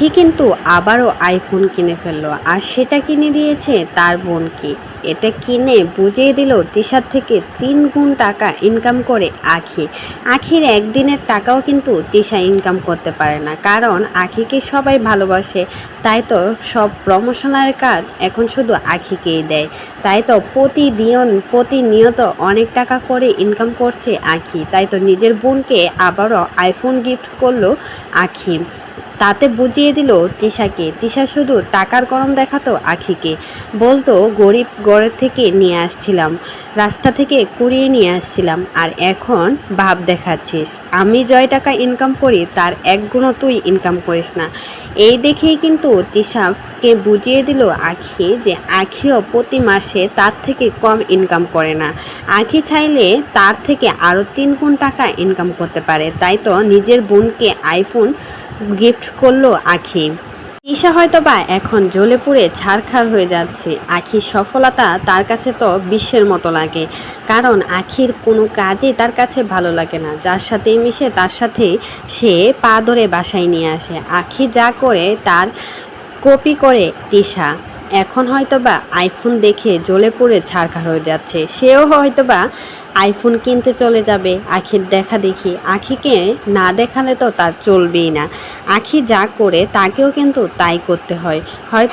আখি কিন্তু আবারও আইফোন কিনে ফেলল। আর সেটা কিনে দিয়েছে তার বোনকে এটা কিনে বুঝিয়ে দিল তিশার থেকে তিন গুণ টাকা ইনকাম করে আখি। আখির একদিনের টাকাও কিন্তু তিশা ইনকাম করতে পারে না। কারণ আখিকে সবাই ভালোবাসে। তাই তো সব প্রমোশনাল কাজ এখন শুধু আখিকেই দেয়। তাই তো প্রতিদিন, প্রতিনিয়ত অনেক টাকা করে ইনকাম করছে আখি। তাই তো নিজের বোনকে আবারও আইফোন গিফট করল আখি। তাতে বুঝিয়ে দিল তিশাকে। তিশা শুধু টাকার গরম দেখাতো আখিকে। বলতো, গরিব ঘরের থেকে নিয়ে আসছিলাম। রাস্তা থেকে কুড়িয়ে নিয়ে আসছিলাম। আর এখন ভাব দেখাচ্ছিস। আমি জয় টাকা ইনকাম করি, তার এক গুণও তুই ইনকাম করিস না। এই দেখেই কিন্তু তিশাকে বুঝিয়ে দিল আখি যে আখিও প্রতি মাসে তার থেকে কম ইনকাম করে না। আখি চাইলে তার থেকে আরও তিন গুণ টাকা ইনকাম করতে পারে। তাই তো নিজের বোনকে আইফোন গিফট করল আখি। ঈশা হয়তো বা এখন জ্বলে পুড়ে ছারখার হয়ে যাচ্ছে। আখির সফলতা তার কাছে তো বিশ্বের মতো লাগে। কারণ আখির কোনো কাজই তার কাছে ভালো লাগে না। যার সাথেই মিশে তার সাথে সে পা ধরে বাসায় নিয়ে আসে। আখি যা করে তার কপি করে তিশা। এখন হয়তোবা আইফোন দেখে জ্বলে পড়ে ছাড়খার হয়ে যাচ্ছে। সেও হয়তোবা আইফোন কিনতে চলে যাবে। আখির দেখা দেখি। আখিকে না দেখালে তো তার চলবেই না। আখি যা করে তাকেও কিন্তু তাই করতে হয়। হয়